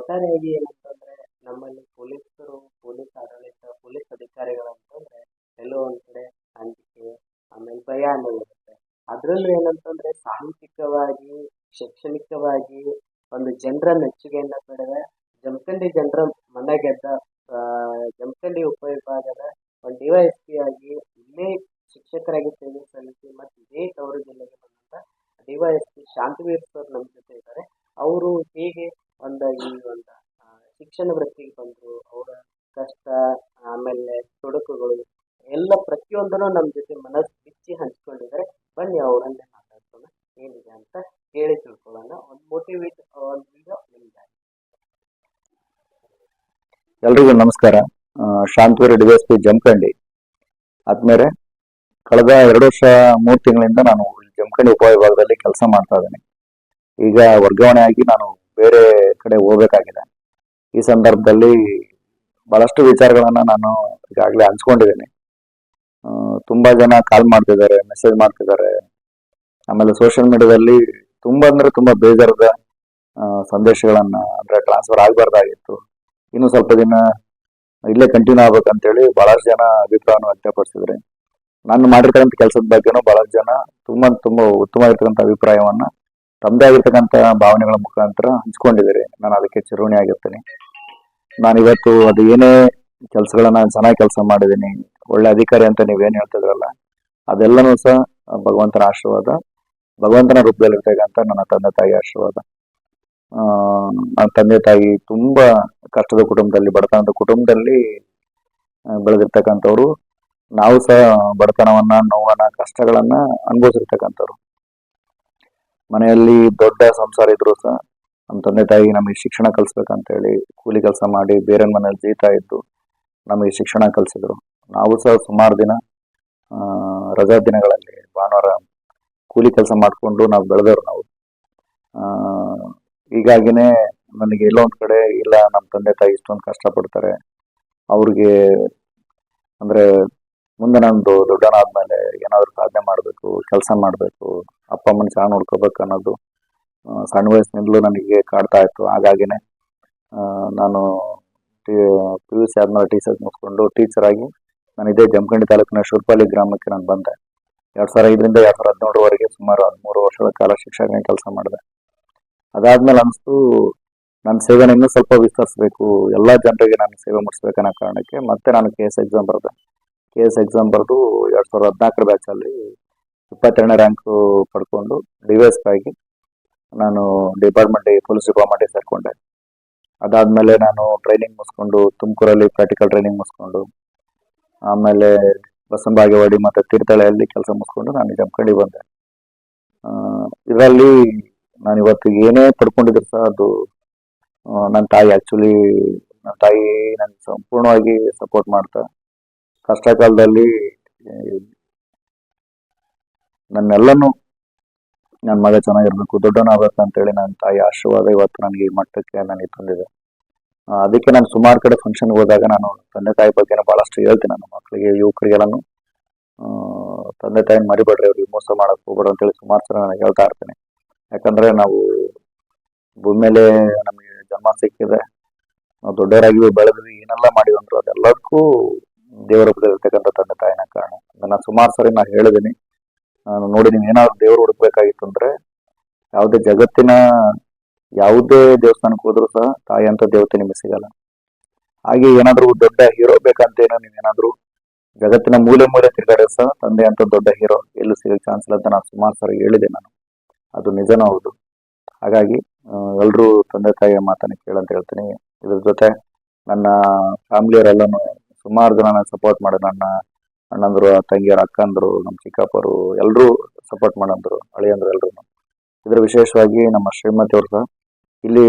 ಒಟ್ಟಾರೆಯಾಗಿ ಏನಂತಂದ್ರೆ ನಮ್ಮಲ್ಲಿ ಪೊಲೀಸರು, ಪೊಲೀಸ್ ಆಡಳಿತ, ಪೊಲೀಸ್ ಅಧಿಕಾರಿಗಳಂತಂದ್ರೆ ಎಲ್ಲೋ ಒಂದ್ ಕಡೆ ಅಂಜಿಕೆ, ಆಮೇಲೆ ಭಯ ಅನ್ನೋದು ಇರುತ್ತೆ. ಅದ್ರಲ್ಲೂ ಏನಂತಂದ್ರೆ ಸಾಂಸ್ಥಿಕವಾಗಿ ಶೈಕ್ಷಣಿಕವಾಗಿ ಒಂದು ಜನರ ಮೆಚ್ಚುಗೆಯನ್ನ ಪಡೆದ ಜಮಖಂಡಿ ಜನರ ಮನ ಗೆದ್ದ ಜಮಖಂಡಿ ಉಪವಿಭಾಗದ ಒಂದು ಡಿವೈಎಸ್ಪಿ ಆಗಿ ಇಲ್ಲೇ ಶಿಕ್ಷಕರಾಗಿ ಸೇವೆ ಸಲ್ಲಿಸಿ ಮತ್ತು ಇದೇ ತವರು ಜಿಲ್ಲೆಗೆ ಬಂದಂತ ಡಿವೈಎಸ್ಪಿ ಶಾಂತವೀರ್ ಸರ್ ನಮ್ಮ ಜೊತೆ ಇದ್ದಾರೆ ಅವರು ಹೇಗೆ ಒಂದು ಈ ಒಂದು ಶಿಕ್ಷಣ ವೃತ್ತಿಗೆ ಬಂದರು ಅವರ ಕಷ್ಟ ಆಮೇಲೆ ತೊಡಕುಗಳು ಎಲ್ಲ ಪ್ರತಿಯೊಂದನ್ನು ನಮ್ಮ ಜೊತೆ ಮನಸ್ಸು ಬಿಚ್ಚಿ ಹಂಚ್ಕೊಂಡಿದ್ದಾರೆ. ಬನ್ನಿ ಅವರನ್ನೇ ಮಾತಾಡ್ಸೋಣ ಏನಿದೆ ಅಂತ ಕೇಳಿ ತಿಳ್ಕೊಳ್ಳೋಣ. ಒಂದು ಮೋಟಿವೇಟ್ ಒಂದು ವಿಡಿಯೋ ನಿಮ್ಗೆ ಎಲ್ರಿಗೂ ನಮಸ್ಕಾರ. ಆ, Shantaveera D S P Jamkhandi. ಆದ್ಮೇಲೆ ಕಳೆದ ಎರಡು ವರ್ಷ ಮೂರು ತಿಂಗಳಿಂದ ನಾನು ಜಮಖಂಡಿ ಉಪವಿಭಾಗದಲ್ಲಿ ಕೆಲಸ ಮಾಡ್ತಾ ಇದ್ದೀನಿ. ಈಗ ವರ್ಗಾವಣೆ ಆಗಿ ನಾನು ಬೇರೆ ಕಡೆ ಹೋಗ್ಬೇಕಾಗಿದೆ. ಈ ಸಂದರ್ಭದಲ್ಲಿ ಬಹಳಷ್ಟು ವಿಚಾರಗಳನ್ನ ನಾನು ಈಗಾಗಲೇ ಹಂಚ್ಕೊಂಡಿದ್ದೀನಿ. ತುಂಬಾ ಜನ ಕಾಲ್ ಮಾಡ್ತಿದ್ದಾರೆ ಮೆಸೇಜ್ ಮಾಡ್ತಿದ್ದಾರೆ. ಆಮೇಲೆ ಸೋಷಿಯಲ್ ಮೀಡಿಯಾದಲ್ಲಿ ತುಂಬಾ ಅಂದ್ರೆ ತುಂಬಾ ಬೇಜಾರದ ಸಂದೇಶಗಳನ್ನು ಅಂದ್ರೆ ಟ್ರಾನ್ಸ್ಫರ್ ಆಗಬಾರ್ದಾಗಿತ್ತು. ಇನ್ನು ಸ್ವಲ್ಪ ದಿನ ಇಲ್ಲೇ ಕಂಟಿನ್ಯೂ ಆಗ್ಬೇಕಂತೇಳಿ ಬಹಳಷ್ಟು ಜನ ಅಭಿಪ್ರಾಯವನ್ನು ವ್ಯಕ್ತಪಡಿಸಿದ್ರೆ ನಾನು ಮಾಡಿರ್ತಕ್ಕಂಥ ಕೆಲಸದ ಬಗ್ಗೆನೂ ಬಹಳಷ್ಟು ಜನ ತುಂಬಾ ತುಂಬಾ ಇರ್ತಕ್ಕಂಥ ಅಭಿಪ್ರಾಯವನ್ನ ತಮ್ಮದೇ ಆಗಿರ್ತಕ್ಕಂಥ ಭಾವನೆಗಳ ಮುಖಾಂತರ ಹಂಚ್ಕೊಂಡಿದ್ದೀರಿ. ನಾನು ಅದಕ್ಕೆ ಚಿರೋಣಿ ಆಗಿರ್ತೀನಿ. ನಾನು ಇವತ್ತು ಅದು ಏನೇ ಕೆಲಸಗಳನ್ನ ಚೆನ್ನಾಗಿ ಕೆಲಸ ಮಾಡಿದ್ದೀನಿ, ಒಳ್ಳೆ ಅಧಿಕಾರಿ ಅಂತ ನೀವೇನು ಹೇಳ್ತಿದ್ರಲ್ಲ, ಅದೆಲ್ಲನೂ ಸಹ ಭಗವಂತನ ಆಶೀರ್ವಾದ, ಭಗವಂತನ ರೂಪದಲ್ಲಿರ್ತಕ್ಕಂಥ ನನ್ನ ತಂದೆ ತಾಯಿ ಆಶೀರ್ವಾದ. ನನ್ನ ತಂದೆ ತಾಯಿ ತುಂಬಾ ಕಷ್ಟದ ಕುಟುಂಬದಲ್ಲಿ, ಬಡತನದ ಕುಟುಂಬದಲ್ಲಿ ಬೆಳೆದಿರ್ತಕ್ಕಂಥವ್ರು. ನಾವು ಸಹ ಬಡತನವನ್ನ, ನೋವನ್ನ, ಕಷ್ಟಗಳನ್ನ ಅನುಭವಿಸಿರ್ತಕ್ಕಂಥವ್ರು. ಮನೆಯಲ್ಲಿ ದೊಡ್ಡ ಸಂಸಾರ ಇದ್ರು ಸಹ ನಮ್ಮ ತಂದೆ ತಾಯಿಗೆ ನಮಗೆ ಶಿಕ್ಷಣ ಕಲಿಸ್ಬೇಕಂತ ಹೇಳಿ ಕೂಲಿ ಕೆಲಸ ಮಾಡಿ ಬೇರೆ ಮನೇಲಿ ಜೀತಾ ಇದ್ದು ನಮಗೆ ಶಿಕ್ಷಣ ಕಲಿಸಿದ್ರು. ನಾವು ಸಹ ಸುಮಾರು ದಿನ ರಜಾ ದಿನಗಳಲ್ಲಿ ಭಾನುವಾರ ಕೂಲಿ ಕೆಲಸ ಮಾಡಿಕೊಂಡು ನಾವು ಬೆಳೆದವ್ರು ನಾವು. ಹೀಗಾಗಿನೇ ನನಗೆ ಎಲ್ಲೋ ಒಂದ್ ಕಡೆ ಇಲ್ಲ, ನಮ್ಮ ತಂದೆ ತಾಯಿ ಇಷ್ಟೊಂದು ಕಷ್ಟಪಡ್ತಾರೆ. ಅವ್ರಿಗೆ ಅಂದ್ರೆ ಮುಂದೆ ನಂದು ದೊಡ್ಡನಾದ್ಮೇಲೆ ಏನಾದರೂ ಸಾಧನೆ ಮಾಡಬೇಕು, ಕೆಲಸ ಮಾಡಬೇಕು, ಅಪ್ಪ ಅಮ್ಮನ ಚೆನ್ನಾಗಿ ನೋಡ್ಕೋಬೇಕು ಅನ್ನೋದು ಸಣ್ಣ ವಯಸ್ಸಿನಿಂದಲೂ ನನಗೆ ಕಾಡ್ತಾ ಇತ್ತು. ಹಾಗಾಗಿನೇ ನಾನು ನಾನು ಪಿ ಯು ಸಿ ಆದ್ಮೇಲೆ ಟೀಚರ್ ಮುಗಿಸ್ಕೊಂಡು ಟೀಚರ್ ಆಗಿ ನಾನು ಇದೇ ಜಮಖಂಡಿ ತಾಲೂಕಿನ ಶೂರ್ಪಾಲಿ ಗ್ರಾಮಕ್ಕೆ ನಾನು ಬಂದೆ. ಎರಡು ಸಾವಿರ ಐದರಿಂದ ಎರಡು ಸಾವಿರ ಹದಿನೇಳರವರೆಗೆ ಸುಮಾರು ಹದಿಮೂರು ವರ್ಷದ ಕಾಲ ಶಿಕ್ಷಕ ಕೆಲಸ ಮಾಡಿದೆ. ಅದಾದ್ಮೇಲೆ ಅನಿಸ್ತು, ನನ್ನ ಸೇವೆನ ಇನ್ನೂ ಸ್ವಲ್ಪ ವಿಸ್ತರಿಸಬೇಕು, ಎಲ್ಲ ಜನರಿಗೆ ನಾನು ಸೇವೆ ಮುಟ್ಟಿಸ್ಬೇಕನ್ನೋ ಕಾರಣಕ್ಕೆ ಮತ್ತೆ ನಾನು ಕೆ ಎಸ್ ಎಕ್ಸಾಮ್ ಬರೆದೆ. ಕೆ ಎಸ್ ಎಕ್ಸಾಮ್ ಬರೆದು ಎರಡ್ ಸಾವಿರದ ಹದಿನಾಲ್ಕರ ಬ್ಯಾಚಲ್ಲಿ ಇಪ್ಪತ್ತೆರಡನೇ ರ್ಯಾಂಕು ಪಡ್ಕೊಂಡು ಡಿ ವೈ ಎಸ್ ಆಗಿ ನಾನು ಡಿಪಾರ್ಟ್ಮೆಂಟ್ ಪೊಲೀಸ್ ಡಿಪಾರ್ಟ್ಮೆಂಟಿಗೆ ಸೇರ್ಕೊಂಡೆ. ಅದಾದ್ಮೇಲೆ ನಾನು ಟ್ರೈನಿಂಗ್ ಮುಗಿಸ್ಕೊಂಡು ತುಮಕೂರಲ್ಲಿ ಪ್ರಾಕ್ಟಿಕಲ್ ಟ್ರೈನಿಂಗ್ ಮುಗಿಸ್ಕೊಂಡು, ಆಮೇಲೆ ಬಸವನ ಬಾಗೇವಾಡಿ ಮತ್ತು ತೀರ್ಥಹಳ್ಳಿಯಲ್ಲಿ ಕೆಲಸ ಮುಗಿಸ್ಕೊಂಡು ನಾನು ಜಮಖಂಡಿ ಬಂದೆ. ಇದರಲ್ಲಿ ನಾನು ಇವತ್ತು ಏನೇ ಪಡ್ಕೊಂಡಿದ್ರು ಸಹ ಅದು ನನ್ನ ತಾಯಿ ಆಕ್ಚುಲಿ ನನ್ನ ತಾಯಿ ನನಗೆ ಸಂಪೂರ್ಣವಾಗಿ ಸಪೋರ್ಟ್ ಮಾಡ್ತಾ ಕಷ್ಟ ಕಾಲದಲ್ಲಿ ಆ, ನನ್ನೆಲ್ಲನೂ ನನ್ನ ಮಗ ಚೆನ್ನಾಗಿರ್ಬೇಕು ದೊಡ್ಡವನಾಗಬೇಕು ಅಂತೇಳಿ ನನ್ನ ತಾಯಿ ಆಶೀರ್ವಾದ ಇವತ್ತು ನನಗೆ ಈ ಮಟ್ಟಕ್ಕೆ ನನಗೆ ತಂದಿದೆ. ಅದಕ್ಕೆ ನಾನು ಸುಮಾರು ಕಡೆ ಫಂಕ್ಷನ್ಗೆ ಹೋದಾಗ ನಾನು ತಂದೆ ತಾಯಿ ಬಗ್ಗೆ ಭಾಳಷ್ಟು ಹೇಳ್ತೀನಿ ನನ್ನ ಮಕ್ಕಳಿಗೆ ಯುವಕರಿಗೆಲ್ಲನೂ. ತಂದೆ ತಾಯಿನ ಮರಿಬೇಡ್ರಿ ಅವ್ರಿಗೆ ಮೋಸ ಮಾಡಕ್ ಹೋಗ್ಬೇಡ್ರಿ ಅಂತೇಳಿ ಸುಮಾರು ಸಲ ನಾನು ಹೇಳ್ತಾ ಇರ್ತೀನಿ. ಯಾಕಂದ್ರೆ ನಾವು ಭೂಮಿ ಮೇಲೆ ನಮಗೆ ಜನ್ಮ ಸಿಕ್ಕಿದೆ. ನಾವು ದೊಡ್ಡವರಾಗಿ ಬೆಳೆದ್ವಿ ಏನೆಲ್ಲ ಮಾಡಿದ್ರು ಅದೆಲ್ಲದಕ್ಕೂ ದೇವರ ಇರ್ತಕ್ಕಂಥ ತಂದೆ ತಾಯಿನ ಕಾರಣ. ನಾನು ಸುಮಾರು ಸರಿ ನಾನು ಹೇಳಿದ್ದೀನಿ ನಾನು ನೋಡಿ ನೀವು ಏನಾದ್ರು ದೇವರು ಹುಡುಕ್ಬೇಕಾಗಿತ್ತು ಅಂದ್ರೆ ಯಾವುದೇ ಜಗತ್ತಿನ ಯಾವುದೇ ದೇವಸ್ಥಾನಕ್ಕೆ ಹೋದ್ರು ಸಹ ತಾಯಿ ಅಂತ ದೇವತೆ ನಿಮಗೆ ಸಿಗಲ್ಲ. ಹಾಗೆ ಏನಾದ್ರು ದೊಡ್ಡ ಹೀರೋ ಬೇಕಂತೇನೋ ನೀವೇನಾದ್ರೂ ಜಗತ್ತಿನ ಮೂಲೆ ಮೂಲೆ ತಿರುಗಾಡ ಸಹ ತಂದೆ ಅಂತ ದೊಡ್ಡ ಹೀರೋ ಎಲ್ಲೂ ಸಿಗೋ ಚಾನ್ಸ್ ಇಲ್ಲ ಅಂತ ನಾನು ಸುಮಾರು ಸರಿ ಹೇಳಿದೆ ನಾನು. ಅದು ನಿಜನೂ ಹೌದು. ಹಾಗಾಗಿ ಎಲ್ಲರೂ ತಂದೆ ತಾಯಿಯ ಮಾತನ್ನ ಕೇಳಂತ ಹೇಳ್ತೀನಿ. ಇದ್ರ ಜೊತೆ ನನ್ನ ಫ್ಯಾಮಿಲಿಯವರೆಲ್ಲನೂ ಸುಮಾರು ಜನ ನಾನು ಸಪೋರ್ಟ್ ಮಾಡಿ ನನ್ನ ಅಣ್ಣಂದ್ರು, ತಂಗಿಯರು, ಅಕ್ಕಂದ್ರು ನಮ್ಮ ಚಿಕ್ಕಪ್ಪರು ಎಲ್ಲರೂ ಸಪೋರ್ಟ್ ಮಾಡಂದ್ರು ಅಳಿಯಂದ್ರು ಎಲ್ಲರೂ ಇದ್ರ ವಿಶೇಷವಾಗಿ ನಮ್ಮ ಶ್ರೀಮತಿ ಅವ್ರು ಸಹ ಇಲ್ಲಿ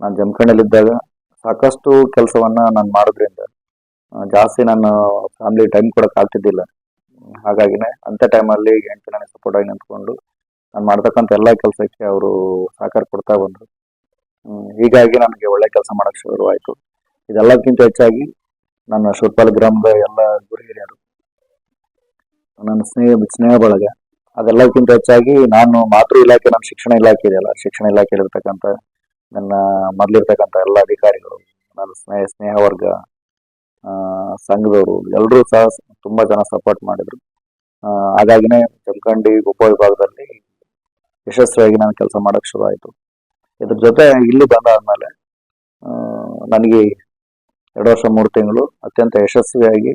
ನಾನು ಜಮಖಂಡಿಯಲ್ಲಿದ್ದಾಗ ಸಾಕಷ್ಟು ಕೆಲಸವನ್ನ ನಾನು ಮಾಡೋದ್ರಿಂದ ಜಾಸ್ತಿ ನಾನು ಫ್ಯಾಮಿಲಿ ಟೈಮ್ ಕೊಡಕ್ ಆಗ್ತಿದ್ದಿಲ್ಲ. ಹಾಗಾಗಿನೇ ಅಂತ ಟೈಮಲ್ಲಿ ಹೆಂಡತಿ ನನಗೆ ಸಪೋರ್ಟ್ ಆಗಿ ನಿಂತ್ಕೊಂಡು ನಾನು ಮಾಡ್ತಕ್ಕಂಥ ಎಲ್ಲ ಕೆಲಸಕ್ಕೆ ಅವರು ಸಹಕಾರ ಕೊಡ್ತಾ ಬಂದ್ರು. ಹೀಗಾಗಿ ನನಗೆ ಒಳ್ಳೆ ಕೆಲಸ ಮಾಡಕ್ ಶುರುವಾಯಿತು. ಇದೆಲ್ಲಕ್ಕಿಂತ ಹೆಚ್ಚಾಗಿ ನನ್ನ ಶೂರ್ಪಾಲ್ ಗ್ರಾಮದ ಎಲ್ಲ ಗುರು ಹಿರಿಯರು ನನ್ನ ಸ್ನೇಹ ಸ್ನೇಹ ಬಳಗ. ಅದೆಲ್ಲಕ್ಕಿಂತ ಹೆಚ್ಚಾಗಿ ನಾನು ಮಾತೃ ಇಲಾಖೆ, ನಮ್ಮ ಶಿಕ್ಷಣ ಇಲಾಖೆ ಇದೆಯಲ್ಲ ಶಿಕ್ಷಣ ಇಲಾಖೆಯಲ್ಲಿರ್ತಕ್ಕಂಥ ನನ್ನ ಮೊದಲಿರ್ತಕ್ಕಂಥ ಎಲ್ಲ ಅಧಿಕಾರಿಗಳು, ನನ್ನ ಸ್ನೇಹ ಸ್ನೇಹ ವರ್ಗ ಸಂಘದವರು ಎಲ್ಲರೂ ಸಹ ತುಂಬಾ ಜನ ಸಪೋರ್ಟ್ ಮಾಡಿದ್ರು. ಹಾಗಾಗಿನೇ ಜಮಖಂಡಿ ಉಪವಿಭಾಗದಲ್ಲಿ ಯಶಸ್ವಿಯಾಗಿ ನಾನು ಕೆಲಸ ಮಾಡಕ್ ಶುರು ಆಯ್ತು. ಇದ್ರ ಜೊತೆ ಇಲ್ಲಿ ಬಂದಾದ್ಮೇಲೆ ನನಗೆ ಎರಡು ವರ್ಷ, ಮೂರು ತಿಂಗಳು ಅತ್ಯಂತ ಯಶಸ್ವಿಯಾಗಿ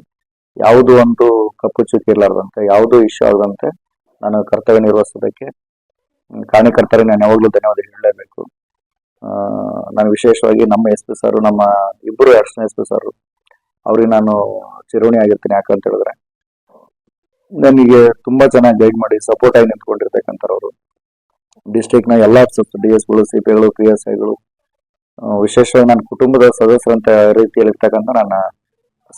ಯಾವುದು ಒಂದು ಕಪ್ಪು ಚುಕ್ಕಿ ಇರಲಾರ್ದಂತೆ, ಯಾವುದೂ ಇಶ್ಯೂ ಆಗದಂತೆ ನಾನು ಕರ್ತವ್ಯ ನಿರ್ವಹಿಸೋದಕ್ಕೆ ಕಾರ್ಯಕರ್ತರಿಗೆ ನಾನು ಯಾವಾಗಲೂ ಧನ್ಯವಾದ ಹೇಳಲೇಬೇಕು. ನಾನು ವಿಶೇಷವಾಗಿ ನಮ್ಮ ಎಸ್ ಪಿ ಸರ್, ನಮ್ಮ ಇಬ್ಬರು ಎಸ್ ಪಿ ಸರ್, ಅವ್ರಿಗೆ ನಾನು ಚಿರೋಣಿ ಆಗಿರ್ತೀನಿ ಯಾಕಂತ ಹೇಳಿದ್ರೆ, ನನಗೆ ತುಂಬಾ ಚೆನ್ನಾಗಿ ಗೈಡ್ ಮಾಡಿ ಸಪೋರ್ಟ್ ಆಗಿ ನಿಂತ್ಕೊಂಡಿರ್ತಕ್ಕಂಥವ್ರು. ಎಲ್ಲ ಎಲ್ಲಾ ಡಿ ಎಸ್ಗಳು ಸಿ ಪಿಗಳು ಪಿ ಎಸ್ ಐಗಳು ವಿಶೇಷವಾಗಿ ನನ್ನ ಕುಟುಂಬದ ಸದಸ್ಯರಂತ ರೀತಿಯಲ್ಲಿ ಇರ್ತಕ್ಕಂಥ ನನ್ನ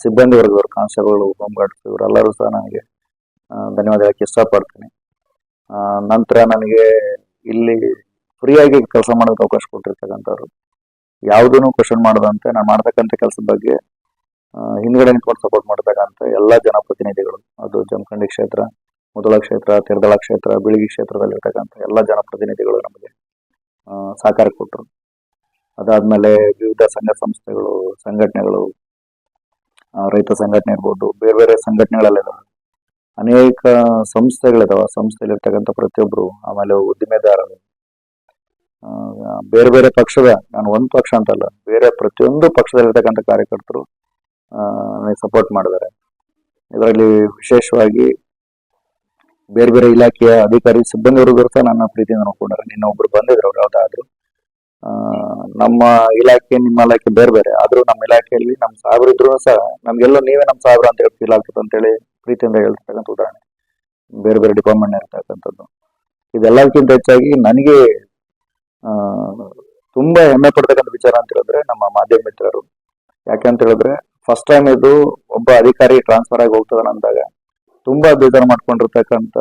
ಸಿಬ್ಬಂದಿ ವರ್ಗದವರು ಕಾನ್ಸ್ಟೇಬಲ್ ಹೋಮ್ ಇವರೆಲ್ಲರೂ ಸಹ ನನಗೆ ಧನ್ಯವಾದ ಹೇಳಕ್ಕೆ ಇಷ್ಟಪಡ್ತೀನಿ. ನಂತರ ನನಗೆ ಇಲ್ಲಿ ಫ್ರೀಯಾಗಿ ಕೆಲಸ ಮಾಡೋದಕ್ಕೆ ಅವಕಾಶ ಕೊಟ್ಟಿರ್ತಕ್ಕಂಥವ್ರು. ಯಾವುದನ್ನು ಕ್ವಶನ್ ಮಾಡದಂತೆ, ನಾನು ಮಾಡ್ತಕ್ಕಂಥ ಕೆಲಸದ ಬಗ್ಗೆ ಹಿಂದ್ಗಡೆ ನಿಂತ್ಕೊಂಡು ಸಪೋರ್ಟ್ ಮಾಡ್ತಕ್ಕಂಥ ಎಲ್ಲ ಜನಪ್ರತಿನಿಧಿಗಳು. ಅದು ಜಮಖಂಡಿ ಕ್ಷೇತ್ರ ಮುದಳ ಕ್ಷೇತ್ರ, ತಿರ್ದಳ ಕ್ಷೇತ್ರ, ಬಿಳಿಗಿ ಕ್ಷೇತ್ರದಲ್ಲಿರ್ತಕ್ಕಂಥ ಎಲ್ಲ ಜನಪ್ರತಿನಿಧಿಗಳು ನಮಗೆ ಸಹಕಾರ ಕೊಟ್ಟರು ಅದಾದ್ಮೇಲೆ ವಿವಿಧ ಸಂಘ ಸಂಸ್ಥೆಗಳು, ಸಂಘಟನೆಗಳು ರೈತ ಸಂಘಟನೆ ಇರ್ಬೋದು, ಬೇರೆ ಬೇರೆ ಸಂಘಟನೆಗಳಲ್ಲಿದಾವೆ ಅನೇಕ ಸಂಸ್ಥೆಗಳಿದಾವೆ. ಸಂಸ್ಥೆಯಲ್ಲಿರ್ತಕ್ಕಂಥ ಪ್ರತಿಯೊಬ್ಬರು ಆಮೇಲೆ ಉದ್ದಿಮೆದಾರರು. ಬೇರೆ ಬೇರೆ ಪಕ್ಷದ, ನಾನು ಒಂದು ಪಕ್ಷ ಅಂತಲ್ಲ, ಬೇರೆ ಪ್ರತಿಯೊಂದು ಪಕ್ಷದಲ್ಲಿರ್ತಕ್ಕಂಥ ಕಾರ್ಯಕರ್ತರು ನನಗೆ ಸಪೋರ್ಟ್ ಮಾಡಿದ್ದಾರೆ. ಇದರಲ್ಲಿ ವಿಶೇಷವಾಗಿ ಬೇರೆ ಬೇರೆ ಇಲಾಖೆಯ ಅಧಿಕಾರಿ ಸಿಬ್ಬಂದಿ ಸಹ ನನ್ನ ಪ್ರೀತಿಯಿಂದ ನೋಡ್ಕೊಂಡಾರೆ. ನಿನ್ನ ಒಬ್ರು ಬಂದಿದ್ರು ಅವ್ರು ಯಾವ್ದಾದ್ರು ನಮ್ಮ ಇಲಾಖೆ, ನಿಮ್ಮ ಇಲಾಖೆ ಬೇರೆ ಬೇರೆ. ಆದ್ರೂ ನಮ್ಮ ಇಲಾಖೆಯಲ್ಲಿ ನಮ್ಮ ಸಾಹೇಬ್ರು ಇದ್ರು ಸಹ ನಮ್ಗೆಲ್ಲ ನೀವೇ ನಮ್ಮ ಸಾಹೇಬ್ರ ಅಂತ ಹೇಳಿ ಫೀಲ್ ಆಗ್ತದೆ ಅಂತೇಳಿ ಪ್ರೀತಿಯಿಂದ ಹೇಳ್ತಕ್ಕಂಥ ಉದಾಹರಣೆ. ಬೇರೆ ಬೇರೆ ಡಿಪಾರ್ಟ್ಮೆಂಟ್ ಇರ್ತಕ್ಕಂಥದ್ದು. ಇದೆಲ್ಲಕ್ಕಿಂತ ಹೆಚ್ಚಾಗಿ ನನಗೆ ತುಂಬಾ ಹೆಮ್ಮೆ ಪಡ್ತಕ್ಕಂಥ ವಿಚಾರ ಅಂತ ಹೇಳಿದ್ರೆ ನಮ್ಮ ಮಾಧ್ಯಮ ಮಿತ್ರರು. ಯಾಕೆಂತ ಹೇಳಿದ್ರೆ ಫಸ್ಟ್ ಟೈಮ್ ಇದು ಒಬ್ಬ ಅಧಿಕಾರಿ ಟ್ರಾನ್ಸ್ಫರ್ ಆಗಿ ಹೋಗ್ತದಲ್ಲ ಅಂದಾಗ ತುಂಬಾ ಬೇಜಾರು ಮಾಡ್ಕೊಂಡಿರ್ತಕ್ಕಂಥ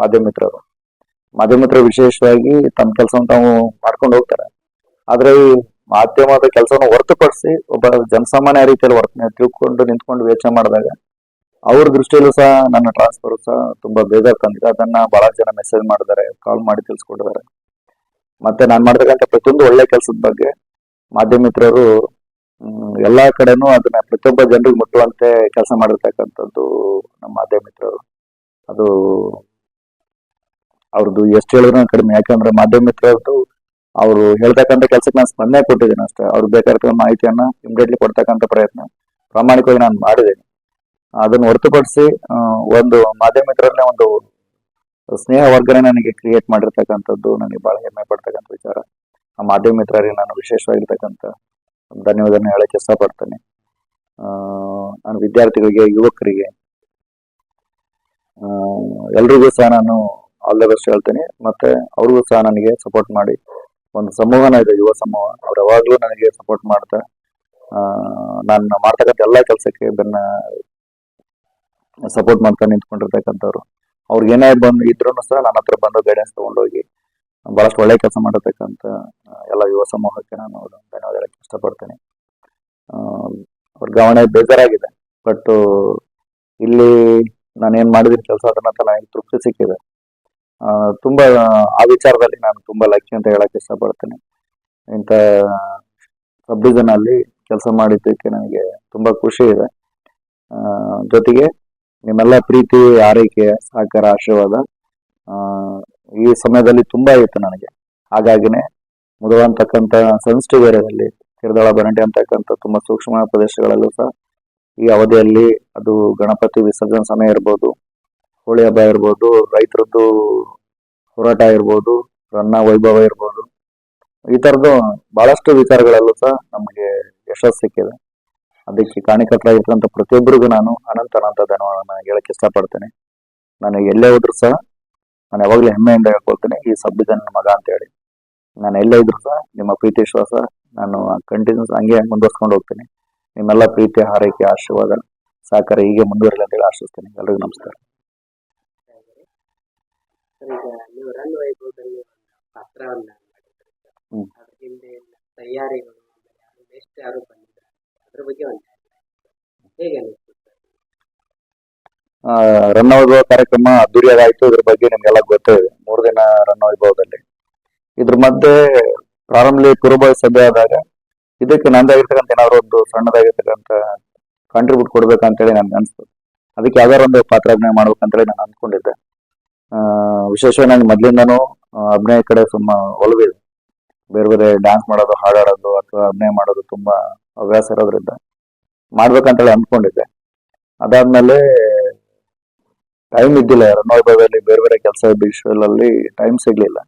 ಮಾಧ್ಯಮ ಮಿತ್ರರು. ಮಾಧ್ಯಮ ಮಿತ್ರರು ವಿಶೇಷವಾಗಿ ತಮ್ಮ ಕೆಲಸವನ್ನು ತಾವು ಮಾಡ್ಕೊಂಡು ಹೋಗ್ತಾರೆ. ಆದ್ರೆ ಈ ಮಾಧ್ಯಮದ ಕೆಲಸವನ್ನು ಹೊರತುಪಡಿಸಿ ಒಬ್ಬ ಜನಸಾಮಾನ್ಯ ರೀತಿಯಲ್ಲಿ ವರ್ತನೆ, ತಿಳ್ಕೊಂಡು ನಿಂತ್ಕೊಂಡು ಯೋಚನೆ ಮಾಡಿದಾಗ ಅವ್ರ ದೃಷ್ಟಿಯಲ್ಲೂ ಸಹ ನನ್ನ ಟ್ರಾನ್ಸ್ಫರ್ ಸಹ ತುಂಬಾ ಬೇಗ ತಂದಿದೆ. ಅದನ್ನ ಬಹಳ ಜನ ಮೆಸೇಜ್ ಮಾಡಿದ್ದಾರೆ ಕಾಲ್ ಮಾಡಿ ತಿಳಿಸ್ಕೊಂಡಿದ್ದಾರೆ ಮತ್ತೆ ನಾನು ಮಾಡ್ತಕ್ಕಂಥ ಪ್ರತಿಯೊಂದು ಒಳ್ಳೆ ಕೆಲಸದ ಬಗ್ಗೆ ಮಾಧ್ಯಮಿತ್ರರು ಎಲ್ಲಾ ಕಡೆನೂ ಅದನ್ನ ಪ್ರತಿಯೊಬ್ಬ ಜನರಿಗೆ ಮುಟ್ಟುವಂತೆ ಕೆಲಸ ಮಾಡಿರ್ತಕ್ಕಂಥದ್ದು ನಮ್ಮ ಮಾಧ್ಯಮಿತ್ರರು. ಅದು ಅವ್ರದ್ದು ಎಷ್ಟು ಹೇಳಿದ್ರು ಕಡಿಮೆ. ಯಾಕಂದ್ರೆ ಮಾಧ್ಯಮ ಮಿತ್ರರದ್ದು ಅವರು ಹೇಳ್ತಕ್ಕಂಥ ಕೆಲಸಕ್ಕೆ ನಾನು ಸ್ಪಂದನೆ ಕೊಟ್ಟಿದ್ದೀನಿ ಅಷ್ಟೇ. ಅವ್ರು ಬೇಕಾಗಿರೋ ಮಾಹಿತಿಯನ್ನ ಇಮಿಡಿಯೇಟ್ಲಿ ಕೊಡ್ತಕ್ಕಂಥ ಪ್ರಯತ್ನ. ಪ್ರಾಮಾಣಿಕವಾಗಿ ನಾನು ಮಾಡಿದ್ದೀನಿ. ಅದನ್ನು ಹೊರತುಪಡಿಸಿ ಒಂದು ಮಾಧ್ಯಮ ಒಂದು ಸ್ನೇಹ ವರ್ಗನೆ ನನಗೆ ಕ್ರಿಯೇಟ್ ಮಾಡಿರ್ತಕ್ಕಂಥದ್ದು ನನಗೆ ಬಹಳ ಹೆಮ್ಮೆ ಪಡ್ತಕ್ಕಂಥ ವಿಚಾರ. ಆ ಮಾಧ್ಯಮ ಮಿತ್ರರಿಗೆ ನಾನು ವಿಶೇಷವಾಗಿರ್ತಕ್ಕಂಥ ಧನ್ಯವಾದನ ಹೇಳಕ್ಕೆ ಇಷ್ಟಪಡ್ತೇನೆ. ನಾನು ವಿದ್ಯಾರ್ಥಿಗಳಿಗೆ, ಯುವಕರಿಗೆ ಎಲ್ರಿಗೂ ಸಹ ನಾನು ಆಲ್ ದ ಬೆಸ್ಟ್ ಹೇಳ್ತೀನಿ. ಮತ್ತೆ ಅವ್ರಿಗೂ ಸಹ ನನಗೆ ಸಪೋರ್ಟ್ ಮಾಡಿ. ಒಂದು ಸಮೂಹನ ಇದೆ, ಯುವ ಸಮೂಹ. ಅವ್ರು ಯಾವಾಗಲೂ ನನಗೆ ಸಪೋರ್ಟ್ ಮಾಡ್ತಾ ನಾನು ಮಾಡ್ತಕ್ಕಂಥ ಎಲ್ಲ ಕೆಲಸಕ್ಕೆ ಬೆನ್ನ ಸಪೋರ್ಟ್ ಮಾಡ್ತಾ ನಿಂತ್ಕೊಂಡಿರ್ತಕ್ಕಂಥವ್ರು. ಅವ್ರಿಗೆ ಏನೇ ಬಂದು ಇದ್ರೂ ಸಹ ನನ್ನ ಹತ್ರ ಬಂದು ಗೈಡೆನ್ಸ್ ತಗೊಂಡೋಗಿ ಬಹಳಷ್ಟು ಒಳ್ಳೆ ಕೆಲಸ ಮಾಡಿರ್ತಕ್ಕಂಥ ಎಲ್ಲ ಯುವ ಸಮೂಹಕ್ಕೆ ನಾನು ಧನ್ಯವಾದ ಹೇಳಕ್ಕೆ ಇಷ್ಟಪಡ್ತೇನೆ. ವರ್ಗಾವಣೆ ಬೇಜಾರಾಗಿದೆ. ಬಟ್ ಇಲ್ಲಿ ನಾನು ಏನು ಮಾಡಿದಿನ ಕೆಲಸ ಅದನ್ನ ನನಗೆ ತೃಪ್ತಿ ಸಿಕ್ಕಿದೆ. ತುಂಬಾ, ಆ ವಿಚಾರದಲ್ಲಿ ನಾನು ತುಂಬಾ ಲಕ್ಷ್ಯ ಅಂತ ಹೇಳಕ್ ಇಷ್ಟಪಡ್ತೇನೆ. ಇಂಥ ಸಬ್ ಅಲ್ಲಿ ಕೆಲಸ ಮಾಡಿದ್ದಕ್ಕೆ ನನಗೆ ತುಂಬಾ ಖುಷಿ ಇದೆ. ಜೊತೆಗೆ ನಿಮ್ಮೆಲ್ಲ ಪ್ರೀತಿ, ಆರೈಕೆ, ಸಹಕಾರ, ಆಶೀರ್ವಾದ ಈ ಸಮಯದಲ್ಲಿ ತುಂಬಾ ಇತ್ತು ನನಗೆ. ಹಾಗಾಗಿನೇ ಮುದುವ ಅಂತಕ್ಕಂಥ ಸೆನ್ಸಿಟಿವ್ ಏರಿಯಾದಲ್ಲಿ ಕಿರದಳ ಬರಂಟೆ ಅಂತಕ್ಕಂಥ ತುಂಬಾ ಸೂಕ್ಷ್ಮ ಪ್ರದೇಶಗಳಲ್ಲೂ ಸಹ ಈ ಅವಧಿಯಲ್ಲಿ ಅದು ಗಣಪತಿ ವಿಸರ್ಜನೆ ಸಮಯ ಇರ್ಬೋದು. ಹೋಳಿ ಹಬ್ಬ ಇರ್ಬೋದು, ರೈತರದ್ದು ಹೋರಾಟ ಇರ್ಬೋದು, ರನ್ನ ವೈಭವ ಇರ್ಬೋದು. ಈ ತರದ್ದು ಬಹಳಷ್ಟು ವಿಚಾರಗಳಲ್ಲೂ ಸಹ ನಮಗೆ ಯಶಸ್ಸು ಸಿಕ್ಕಿದೆ. ಅದಕ್ಕೆ ಕಾಣಿಕಟ್ಟರಾಗಿರ್ತಕ್ಕಂಥ ಪ್ರತಿಯೊಬ್ಬರಿಗೂ ನಾನು ಅನಂತ ಅನಂತ ಧನ್ಯವಾದ ಹೇಳಕ್ ಇಷ್ಟಪಡ್ತೇನೆ. ನಾನು ಎಲ್ಲೇ ಹೋದ್ರು ಸಹ ನಾನು ಯಾವಾಗಲೂ ಹೆಮ್ಮೆಯಿಂದ ಹೇಳ್ಕೊಳ್ತೇನೆ, ಈ ಸಬ್ಬಿದನ್ ಮಗ ಅಂತ ಹೇಳಿ. ನಾನು ಎಲ್ಲೇ ಇದ್ರು ಸಹ ನಿಮ್ಮ ಪ್ರೀತಿ ವಿಶ್ವಾಸ ನಾನು ಕಂಟಿನ್ಯೂಸ್ ಹಂಗೆ ಮುಂದುವರ್ಸ್ಕೊಂಡು ಹೋಗ್ತೀನಿ. ನಿಮ್ಮೆಲ್ಲ ಪ್ರೀತಿ ಹಾರೈಕೆ, ಆಶೀರ್ವಾದ ಸಹಕಾರ ಹೀಗೆ ಮುಂದುವರಲಿ ಅಂತ ಹೇಳಿ ಆಶಿಸ್ತೇನೆ. ಎಲ್ರಿಗೂ ನಮಸ್ಕಾರ. ಸರ್ ಈಗ ನೀವು ರನ್ ವೈಭವದಲ್ಲಿ ಒಂದು ಪಾತ್ರವನ್ನ ಮಾಡಿದ್ರಿ. ಸರ್. ಹ್ಮ್. ಅದ್ರ ಹಿಂದೆ ಎಲ್ಲ ತಯಾರಿಗಳು ಆಮೇಲೆ ಯಾರು ಎಷ್ಟು ಯಾರು ಬಂದಿದ್ದಾರೆ ಅದ್ರ ಬಗ್ಗೆ ಒಂದು ಹೇಗೆ ಅನಿಸ್ತು ಸರ್ ರನ್ ವೈಭವ ಕಾರ್ಯಕ್ರಮ ಅದ್ದೂರಿಯಾಗಿ ಆಯ್ತು ಇದ್ರ ಬಗ್ಗೆ ನಿಮ್ಗೆಲ್ಲ ಗೊತ್ತೇ ಇದೆ. ಮೂರು ದಿನ ರನ್ ವೈಭವದಲ್ಲಿ ಇದ್ರ ಮಧ್ಯೆ ಪ್ರಾರಂಭದಲ್ಲಿ ಕುರುಬ ಸಭೆ ಆದಾಗ ಇದಕ್ಕೆ ನಂದಾಗಿರ್ತಕ್ಕಂಥ ಏನಾದ್ರು ಒಂದು ಸಣ್ಣದಾಗಿರ್ತಕ್ಕಂಥ ಕಾಂಟ್ರಿಬ್ಯೂಟ್ ಕೊಡ್ಬೇಕಂತೇಳಿ ನನ್ಗೆ ಅನ್ಸ್ತು. ಅದಕ್ಕೆ ಯಾವ್ದಾರು ಒಂದು ಪಾತ್ರಾಭಿನಯ ಮಾಡ್ಬೇಕಂತೇಳಿ ನಾನು ಅನ್ಕೊಂಡಿದ್ದೆ ಆ, ವಿಶೇಷವಾಗಿ ನನಗೆ ಮೊದ್ಲಿಂದನೂ ಅಭಿನಯ ಕಡೆ ತುಂಬಾ ಒಲವಿದೆ. ಬೇರೆ ಬೇರೆ ಡ್ಯಾನ್ಸ್ ಮಾಡೋದು, ಹಾಡಾಡೋದು, ಅಥವಾ ಅಭಿನಯ ಮಾಡೋದು ತುಂಬಾ ಹವ್ಯಾಸ ಇರೋದ್ರಿಂದ ಮಾಡ್ಬೇಕಂತೇಳಿ ಅಂದ್ಕೊಂಡಿದ್ದೆ. ಅದಾದ್ಮೇಲೆ ಟೈಮ್ ಇದ್ದಿಲ್ಲ ರಣವೈಭವದಲ್ಲಿ ಬೇರೆ ಬೇರೆ ಕೆಲಸ ಅಲ್ಲಿ ಟೈಮ್ ಸಿಗ್ಲಿಲ್ಲ.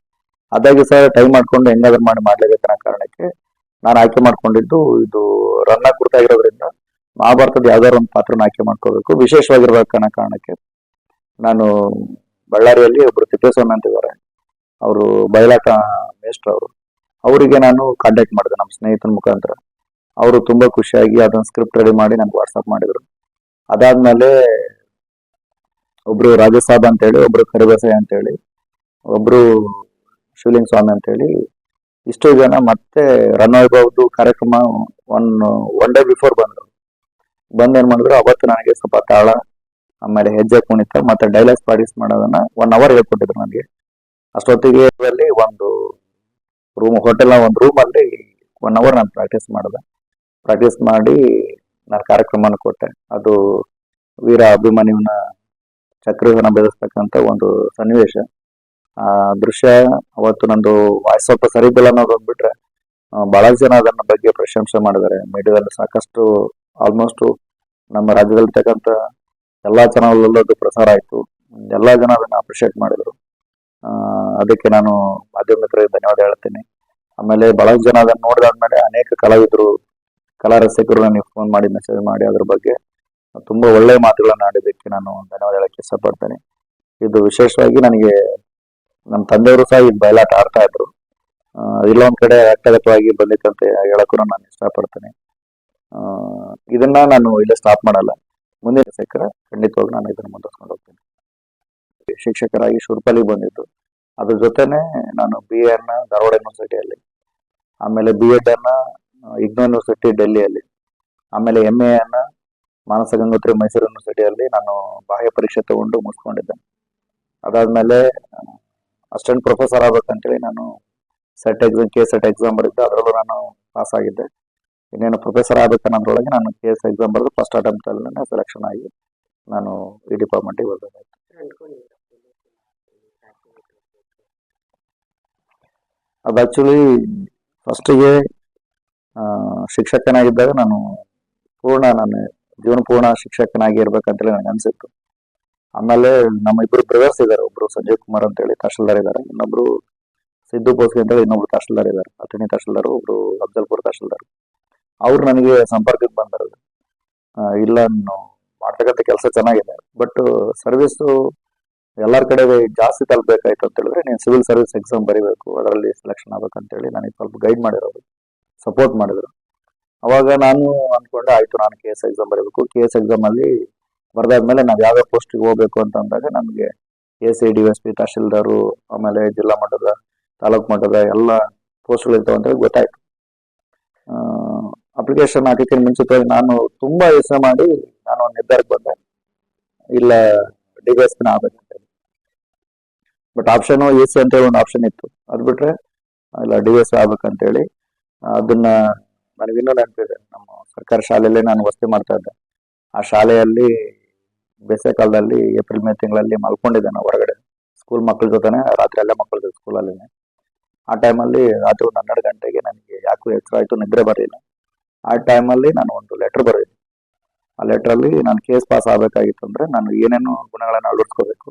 ಅದಾಗಿ ಸರ್ ಟೈಮ್ ಮಾಡ್ಕೊಂಡು ಹೆಂಗಾದ್ರೂ ಮಾಡಿ ಮಾಡ್ಲೇಬೇಕನ್ನೋ ಕಾರಣಕ್ಕೆ ನಾನು ಆಯ್ಕೆ ಮಾಡ್ಕೊಂಡಿದ್ದು ಇದು ರನ್ನ ಕುರಿತಾಗಿರೋದ್ರಿಂದ ಮಹಾಭಾರತದ ಯಾವ್ದಾದ್ರು ಒಂದು ಪಾತ್ರನ ಆಯ್ಕೆ ಮಾಡ್ಕೋಬೇಕು. ವಿಶೇಷವಾಗಿರ್ಬೇಕನ್ನೋ ಕಾರಣಕ್ಕೆ ನಾನು ಬಳ್ಳಾರಿಯಲ್ಲಿ ಒಬ್ರು ತಿಪ್ಪೇಸ್ವಾಮಿ ಅಂತ ಇದ್ದಾರೆ ಅವರು ಬಯಲಾಟ ಮೇಷ್ಟ್ರು ಅವರು. ಅವರಿಗೆ ನಾನು ಕಾಂಟ್ಯಾಕ್ಟ್ ಮಾಡಿದೆ ನಮ್ಮ ಸ್ನೇಹಿತನ ಮುಖಾಂತರ. ಅವರು ತುಂಬಾ ಖುಷಿಯಾಗಿ ಅದನ್ನ ಸ್ಕ್ರಿಪ್ಟ್ ರೆಡಿ ಮಾಡಿ ನನಗೆ ವಾಟ್ಸಪ್ ಮಾಡಿದ್ರು. ಅದಾದ್ಮೇಲೆ ಒಬ್ರು ರಾಜಸಾಬ್ ಅಂತ ಹೇಳಿ ಒಬ್ರು ಕರಿಬಸಾಯಿ ಅಂತ ಹೇಳಿ ಒಬ್ರು ಶಿವಲಿಂಗ ಸ್ವಾಮಿ ಅಂತ ಹೇಳಿ ಇಷ್ಟು ಜನ ಮತ್ತೆ ರಣವೈಭವದ್ದು ಕಾರ್ಯಕ್ರಮ ಒನ್ ಒನ್ ಡೇ ಬಿಫೋರ್ ಬಂದರು. ಬಂದ್ ಏನ್ ಮಾಡಿದ್ರು, ಅವತ್ತು ನನಗೆ ಸ್ವಲ್ಪ ತಾಳ ಆಮೇಲೆ ಹೆಜ್ಜೆ ಕುಣಿತ ಮತ್ತೆ ಡೈಲಾಗ್ಸ್ ಪ್ರಾಕ್ಟೀಸ್ ಮಾಡೋದನ್ನ ಒನ್ ಅವರ್ ಹೇಳ್ಕೊಟ್ಟಿದ್ರು ನನಗೆ. ಅಷ್ಟೊತ್ತಿಗೆ ಅಲ್ಲಿ ಒಂದು ರೂಮ್ ಹೋಟೆಲ್ ಒಂದು ರೂಮ್ ಅಲ್ಲಿ ಒನ್ ಅವರ್ ನಾನು ಪ್ರಾಕ್ಟೀಸ್ ಮಾಡಿದೆ. ಪ್ರಾಕ್ಟೀಸ್ ಮಾಡಿ ನಾನು ಕಾರ್ಯಕ್ರಮನ ಕೊಟ್ಟೆ. ಅದು ವೀರ ಅಭಿಮನ್ಯುವಿನ ಚಕ್ರವನ್ನ ಬೆಳೆಸ್ತಕ್ಕಂಥ ಒಂದು ಸನ್ನಿವೇಶ. ಆ ದೃಶ್ಯ ಅವತ್ತು ನಂದು ವಾಯ್ಸ್ ಸ್ವಲ್ಪ ಸರಿ ಬಿಲ್ಲ ಅನ್ನೋದು ಬಹಳ ಜನ ಅದನ್ನ ಬಗ್ಗೆ ಪ್ರಶಂಸೆ ಮಾಡಿದ್ದಾರೆ. ಮೀಡಿಯಾದಲ್ಲಿ ಸಾಕಷ್ಟು ಆಲ್ಮೋಸ್ಟ್ ನಮ್ಮ ರಾಜ್ಯದಲ್ಲಿರ್ತಕ್ಕಂಥ ಎಲ್ಲಾ ಚಾನಲ್ ಅದು ಪ್ರಸಾರ ಆಯ್ತು. ಎಲ್ಲ ಜನ ಅದನ್ನು ಅಪ್ರಿಷಿಯೇಟ್ ಮಾಡಿದ್ರು. ಅದಕ್ಕೆ ನಾನು ಮಾಧ್ಯಮಿಕರಿಗೆ ಧನ್ಯವಾದ ಹೇಳ್ತೀನಿ. ಆಮೇಲೆ ಬಹಳ ಜನ ಅದನ್ನ ನೋಡಿದಾದ್ಮೇಲೆ ಅನೇಕ ಕಲಾವಿದರು, ಕಲಾ ರಸಿಕರು ನನಗೆ ಫೋನ್ ಮಾಡಿ ಮೆಸೇಜ್ ಮಾಡಿ ಅದ್ರ ಬಗ್ಗೆ ತುಂಬಾ ಒಳ್ಳೆಯ ಮಾತುಗಳನ್ನು ಆಡಿದ್ದಕ್ಕೆ ನಾನು ಧನ್ಯವಾದ ಹೇಳಕ್ಕೆ ಇಷ್ಟಪಡ್ತೇನೆ. ಇದು ವಿಶೇಷವಾಗಿ ನನಗೆ ನಮ್ಮ ತಂದೆಯವರು ಸಹ ಈ ಬಯಲಾಟ ಆಡ್ತಾ ಇದ್ರು. ಇಲ್ಲೊಂದು ಕಡೆ ಅರ್ಥಗತವಾಗಿ ಬಂದಿತ್ತಂತ ಹೇಳಕ್ಕೂ ನಾನು ಇಷ್ಟಪಡ್ತೇನೆ. ಇದನ್ನ ನಾನು ಇಲ್ಲೇ ಸ್ಟಾಪ್ ಮಾಡಲ್ಲ. ಮುಂದಿನ ಸಿಕ್ಕರೆ ಖಂಡಿತವಾಗಿ ನಾನು ಇದನ್ನು ಮುಂದುವರ್ಸ್ಕೊಂಡು ಹೋಗ್ತೀನಿ. ಶಿಕ್ಷಕರಾಗಿ ಶುರ್ಪಲಿ ಬಂದಿದ್ದು. ಅದ್ರ ಜೊತೆನೆ ನಾನು ಬಿ ಎನ್ನ ಧಾರವಾಡ ಯೂನಿವರ್ಸಿಟಿಯಲ್ಲಿ ಆಮೇಲೆ ಬಿ ಎಡ್ ಅನ್ನ ಇಗ್ನೋ ಯೂನಿವರ್ಸಿಟಿ ಡೆಲ್ಲಿಯಲ್ಲಿ ಆಮೇಲೆ ಎಂ ಎ ಅನ್ನ ಮಾನಸ ಗಂಗೋತ್ರಿ ಮೈಸೂರು ಯೂನಿವರ್ಸಿಟಿಯಲ್ಲಿ ನಾನು ಬಾಹ್ಯ ಪರೀಕ್ಷೆ ತಗೊಂಡು ಮುಗಿಸ್ಕೊಂಡಿದ್ದೆ. ಅದಾದ್ಮೇಲೆ ಅಸಿಸ್ಟೆಂಟ್ ಪ್ರೊಫೆಸರ್ ಆಗ್ಬೇಕಂತೇಳಿ ನಾನು set exam K set exam ಬರೆದಿದ್ದೆ ಅದರಲ್ಲೂ ನಾನು ಪಾಸ್ ಆಗಿದ್ದೆ. ಇನ್ನೇನು ಪ್ರೊಫೆಸರ್ ಆಗಬೇಕನ್ನೋದ್ರೊಳಗೆ ನಾನು ಕೆ ಎಸ್ ಎಕ್ಸಾಮ್ ಬರೆದು ಫಸ್ಟ್ ಅಟೆಂಪ್ಟ್ ಅಲ್ಲಿ ಸೆಲೆಕ್ಷನ್ ಆಗಿ ನಾನು ಈ ಡಿಪಾರ್ಟ್ಮೆಂಟಿಗೆ ಬರ್ಬೇಕಾಯ್ತು. ಅದು ಆಕ್ಚುಲಿ ಫಸ್ಟಿಗೆ ಶಿಕ್ಷಕನಾಗಿದ್ದಾಗ ನಾನು ಪೂರ್ಣ ನಾನು ಜೀವನ ಪೂರ್ಣ ಶಿಕ್ಷಕನಾಗಿ ಇರ್ಬೇಕಂತೇಳಿ ನನಗೆ ಅನ್ಸಿತ್ತು. ಆಮೇಲೆ ನಮ್ಮ ಇಬ್ಬರು ಬ್ರದರ್ಸ್ ಇದ್ದಾರೆ, ಒಬ್ರು ಸಂಜಯ್ ಕುಮಾರ್ ಅಂತ ಹೇಳಿ ತಹಶೀಲ್ದಾರ್ ಇದ್ದಾರೆ, ಇನ್ನೊಬ್ರು ಸಿದ್ದು ಬೋಸ್ಗೆ ಅಂತ ಹೇಳಿ ಇನ್ನೊಬ್ರು ತಹಶೀಲ್ದಾರ್ ಇದ್ದಾರೆ, ಅಥಣಿ ತಹಶೀಲ್ದಾರ್, ಒಬ್ರು ಅಫ್ಜಲ್ಪುರ್ ತಹಶೀಲ್ದಾರ್. ಅವ್ರು ನನಗೆ ಸಂಪರ್ಕಕ್ಕೆ ಬಂದರು. ಇಲ್ಲ, ನಾನು ಮಾಡ್ತಕ್ಕಂಥ ಕೆಲಸ ಚೆನ್ನಾಗಿದೆ. ಬಟ್ ಸರ್ವಿಸು ಎಲ್ಲರ ಕಡೆ ಜಾಸ್ತಿ ತಲುಪಬೇಕಾಯ್ತು ಅಂತ ಹೇಳಿದ್ರೆ ನೀನು ಸಿವಿಲ್ ಸರ್ವಿಸ್ ಎಕ್ಸಾಮ್ ಬರೀಬೇಕು. ಅದರಲ್ಲಿ ಸೆಲೆಕ್ಷನ್ ಆಗ್ಬೇಕಂತೇಳಿ ನನಗೆ ಸ್ವಲ್ಪ ಗೈಡ್ ಮಾಡಿರೋರು ಸಪೋರ್ಟ್ ಮಾಡಿದ್ರು. ಅವಾಗ ನಾನು ಅಂದ್ಕೊಂಡೆ ಆಯ್ತು, ನಾನು ಕೆ ಎಸ್ ಎಕ್ಸಾಮ್ ಬರೀಬೇಕು. ಕೆ ಎಸ್ ಎಕ್ಸಾಮ್ ಅಲ್ಲಿ ಬರ್ದಾದ್ಮೇಲೆ ನಾವು ಯಾವ್ಯಾವ ಪೋಸ್ಟಿಗೆ ಹೋಗ್ಬೇಕು ಅಂತ ಅಂದಾಗ ನಮಗೆ K C D S P tahsildar, ಆಮೇಲೆ ಜಿಲ್ಲಾ ಮಟ್ಟದ, ತಾಲೂಕು ಮಟ್ಟದ ಎಲ್ಲ ಪೋಸ್ಟ್ಗಳಿರ್ತಾವೆ ಗೊತ್ತಾಯ್ತು. ಅಪ್ಲಿಕೇಶನ್ ಹಾಕಕ್ಕೆ ಮುಂಚಿತವಾಗಿ ನಾನು ತುಂಬಾ ಯೋಚನೆ ಮಾಡಿ ನಾನು ನಿರ್ಧಾರಕ್ಕೆ ಬಂದೆ. ಇಲ್ಲ ಡಿ ಬಿ ಎಸ್ ಆಗ್ಬೇಕಂತ ಬಟ್ ಆಪ್ಷನ್ ಎ ಸಿ ಅಂತ ಹೇಳಿ ಒಂದು ಆಪ್ಷನ್ ಇತ್ತು. ಅದು ಬಿಟ್ರೆ, ಇಲ್ಲ ಡಿ ಎಸ್ ಆಗ್ಬೇಕಂತ ಹೇಳಿ, ಅದನ್ನ ನನಗಿನ್ನೂ ನೆನಪಿದೆ ನಮ್ಮ ಸರ್ಕಾರಿ ಶಾಲೆಯಲ್ಲಿ ನಾನು ವಸತಿ ಮಾಡ್ತಾ ಇದ್ದೆ. ಆ ಶಾಲೆಯಲ್ಲಿ ಬೇಸಿಗೆ ಕಾಲದಲ್ಲಿ ಏಪ್ರಿಲ್, ಮೇ ತಿಂಗಳಲ್ಲಿ ಮಲ್ಕೊಂಡಿದ್ದೆ ನಾನು ಹೊರಗಡೆ. ಸ್ಕೂಲ್ ಮಕ್ಕಳ ಜೊತೆನೆ, ರಾತ್ರಿ ಅಲ್ಲೇ ಜೊತೆ ಸ್ಕೂಲಲ್ಲಿ ಆ ಟೈಮಲ್ಲಿ ರಾತ್ರಿ ಒಂದು ಹನ್ನೆರಡು ಗಂಟೆಗೆ ನನಗೆ ಯಾಕೋ ಎಚ್ಚರ ಆಯಿತು ನಿದ್ರೆ ಬರಲಿಲ್ಲ. ಆ ಟೈಮಲ್ಲಿ ನಾನು ಒಂದು ಲೆಟರ್ ಬರೆದಿದ್ದೆ. ಆ ಲೆಟ್ರಲ್ಲಿ ನಾನು ಕೇಸ್ ಪಾಸ್ ಆಗಬೇಕಾಗಿತ್ತು ಅಂದ್ರೆ ನಾನು ಏನೇನು ಗುಣಗಳನ್ನು ಅಳವಡಿಸ್ಕೋಬೇಕು,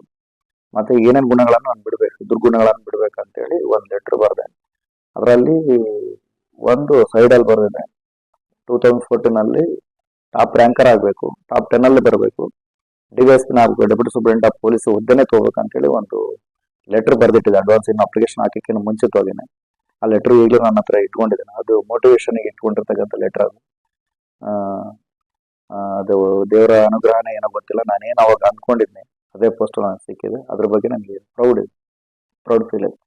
ಮತ್ತೆ ಏನೇನು ಗುಣಗಳನ್ನು ನಾನು ಬಿಡಬೇಕು, ದುರ್ಗುಣಗಳನ್ನು ಬಿಡ್ಬೇಕು ಅಂತೇಳಿ ಒಂದು ಲೆಟರ್ ಬರೆದೆ. ಅದರಲ್ಲಿ ಒಂದು ಸೈಡಲ್ಲಿ ಬರೆದಿದೆ ಟೂ ತೌಸಂಡ್ ಫೋರ್ಟೀನ್ ಅಲ್ಲಿ ಟಾಪ್ ರ್ಯಾಂಕರ್ ಆಗಬೇಕು ಟಾಪ್ ಟೆನ್ ಅಲ್ಲಿ ಬರಬೇಕು ಡಿ ಎಸ್ ಪಿನ ಆಗಬೇಕು ಡೆಪ್ಯೂಟಿ ಸೂಪ್ರಿಂಟ್ ಆಫ್ ಪೊಲೀಸ್ ಹುದ್ದೆನೇ ತೊಗೋಬೇಕಂತೇಳಿ ಒಂದು ಲೆಟರ್ ಬರೆದಿಟ್ಟಿದೆ ಅಡ್ವಾನ್ಸ್ ಇನ್ನು ಅಪ್ಲಿಕೇಶನ್ ಹಾಕಕ್ಕೆ ಮುಂಚಿತವಾಗಿನೇ ಆ ಲೆಟರ್ ಈಗಲೂ ನನ್ನ ಹತ್ರ ಇಟ್ಕೊಂಡಿದ್ದೇನೆ. ಅದು ಮೋಟಿವೇಶನ್ ಇಟ್ಕೊಂಡಿರ್ತಕ್ಕಂಥ ಲೆಟರ್ ಅದು. ಅದು ದೇವರ ಅನುಗ್ರಹನೇ ಏನೋ ಗೊತ್ತಿಲ್ಲ. ನಾನೇನು ಅವಾಗ ಅನ್ಕೊಂಡಿದ್ನಿ ಅದೇ ಪೋಸ್ಟ್ ನನಗೆ ಸಿಕ್ಕಿದೆ ಅದ್ರ ಬಗ್ಗೆ ನನಗೆ ಪ್ರೌಡ್ ಇದೆ ಪ್ರೌಡ್ ಫೀಲ್ ಇದೆ